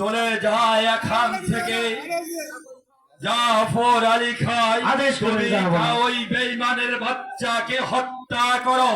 চলে যায় এখান থেকে। জাফর আলী খাই আদেশ করে ওই বেইমানের বাচ্চাকে হত্যা করো।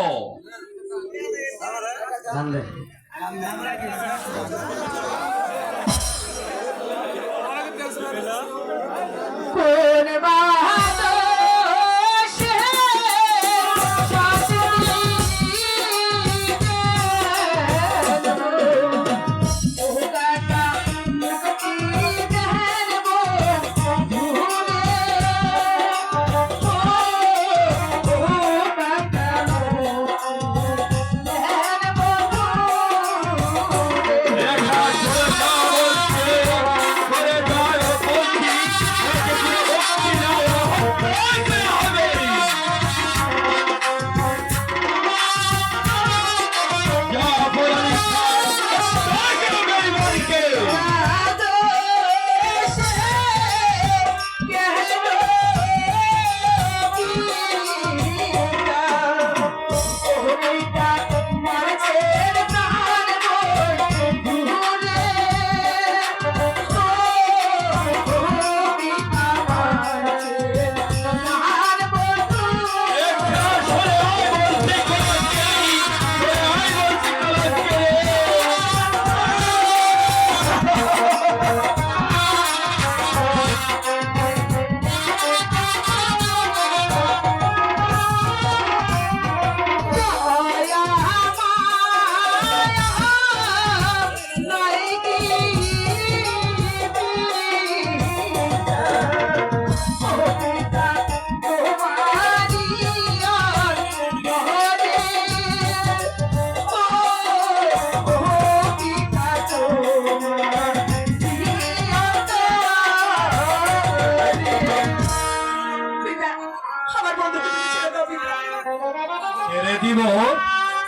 ছেড়ে দিব।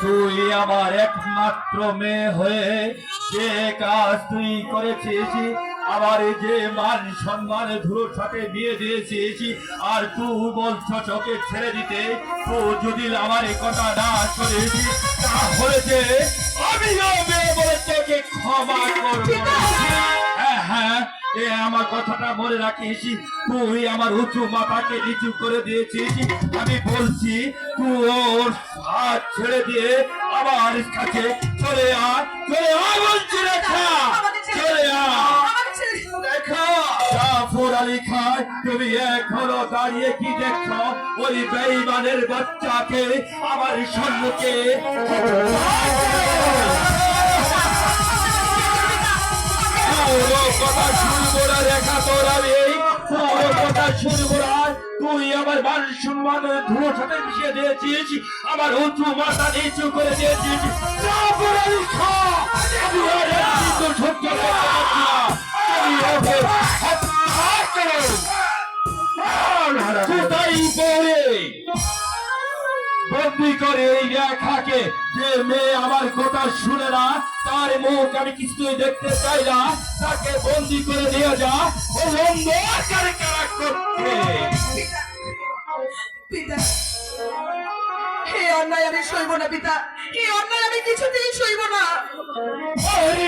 তুই আমার একমাত্র মেয়ে হয়ে যে কাজ তুই করেছিস আমার যে মান সম্মান ধুলোর সাথে বিয়ে দিয়েছিস আর তুই বলছ চোখে ছেড়ে দিতে তুই যদি আমার এই কথা না করিস তাহলে যে আমি মেয়ে বলে তোকে ক্ষমা করব। হ্যাঁ হ্যাঁ। এ আমার কথাটা মনে রাখিস তুই আমার উঁচু মাথাকে নিচু করে দিয়েছিস। আমি বলছি তুই ওর হাত ছেড়ে দিয়ে আমার কাছে চলে আয় চলে আয় বলছি রেখা। চলে তুমি এখনও দাঁড়িয়ে কি দেখো ওই বেইমানের বাচ্চাকে আমার সম্মুখে পুরো কথা শুনব না কথা শুনব না তুই আমার মান সম্মান ধুলোর দিয়েছিস আমার উঁচু মাথা নিচু করে দিয়েছিস আমি বন্দি করে এই রেখাকে যে মেয়ে আমার কথা শুনে না তার মুখ আমি কিছুই দেখতে চাই না তাকে বন্দি করে নিয়ে যা ও অন্ধকারে কারা করছে পিতা হে অন্যায় আমি সইব না পিতা হে অন্যায় আমি কিছুতেই সইব না। ওই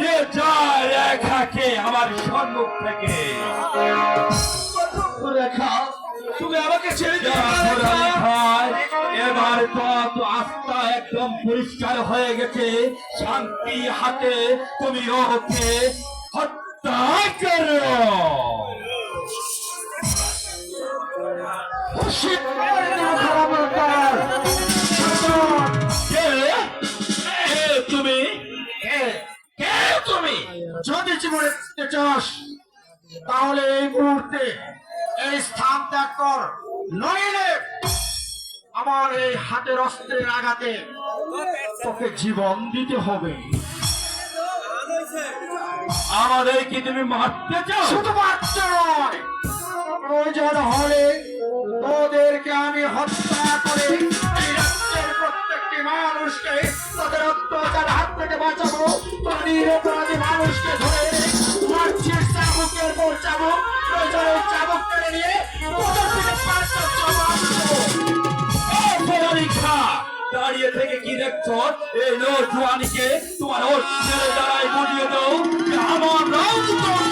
যে যা রেখাকে আমার সম্মুখ থেকে। রেখা তুমি আমাকে ছেড়ে এবার তো আস্থা একদম পরিষ্কার হয়ে গেছে। শান্তি হাতে তুমি ওকে হত্যা করো। তুমি? কে? কে তুমি? যদি জীবনে চাস তাহলে এই মুহূর্তে এই স্থান ত্যাগ কর। নইলে আমার এই হাতের অস্ত্রের আঘাতে তোকে জীবন দিতে হবে। আমাদের কি তুমি মারতে চাও? শুধুমাত্র নয়। প্রয়োজন হলে তোদেরকে আমি হত্যা করে প্রত্যেকটি মানুষকে দেবো। এই রোজ জোয়ানিকে তোমার ওর ছেলে দ্বারাই বুঝিয়ে দাও আমার রাজতন্ত্রীরা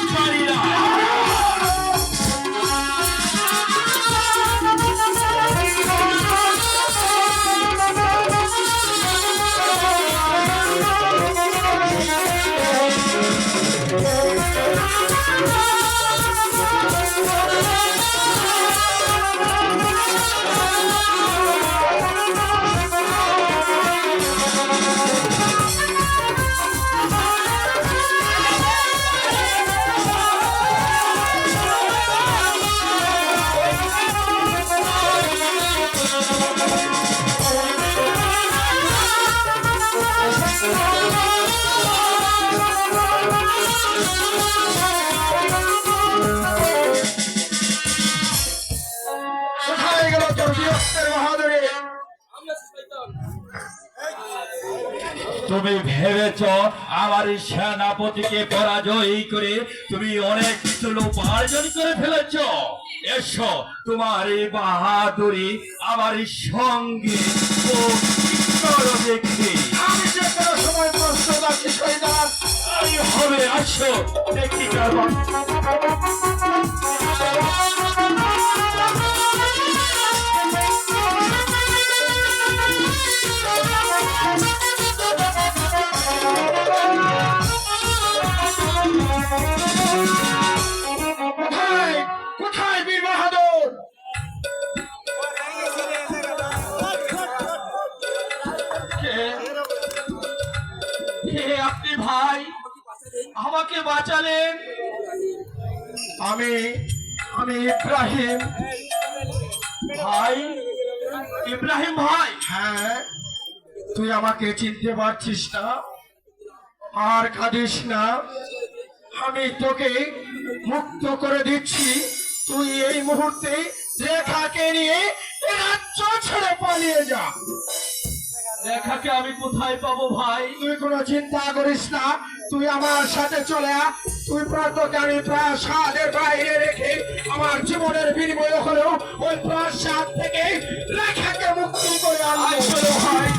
তুমি ভেবেছ আমার সেনাপতিকে পরাজয় করে তুমি অনেক কিছু উপার্জন করে ফেলেছ? এসো তোমার এই বাহাদুরি আমার সঙ্গে ও দেখি আমি যে কোনো সময় প্রস্তুত আছি শহীদার এই হবে আসো দেখি কারণ আমাকে বাঁচালেন। আমি আমি ইব্রাহিম ভাই। ইব্রাহিম ভাই? হ্যাঁ তুই আমাকে চিনতে পারছিস না। আর কাঁদিস না। আমি তোকে মুক্ত করে দিচ্ছি। তুই এই মুহূর্তে রেখাকে নিয়ে রাজ্য ছেড়ে পালিয়ে যা। রেখাকে আমি কোথায় পাবো ভাই? তুই কোনো চিন্তা করিস না। তুই আমার সাথে চলে আ তুই প্রাণকে আমি প্রাণ সাদের বাইরে রেখে আমার জীবনের বিনিময় হলেও ওই প্রাণ সাত থেকে লেখাকে মুক্তি করে আনলে হয়।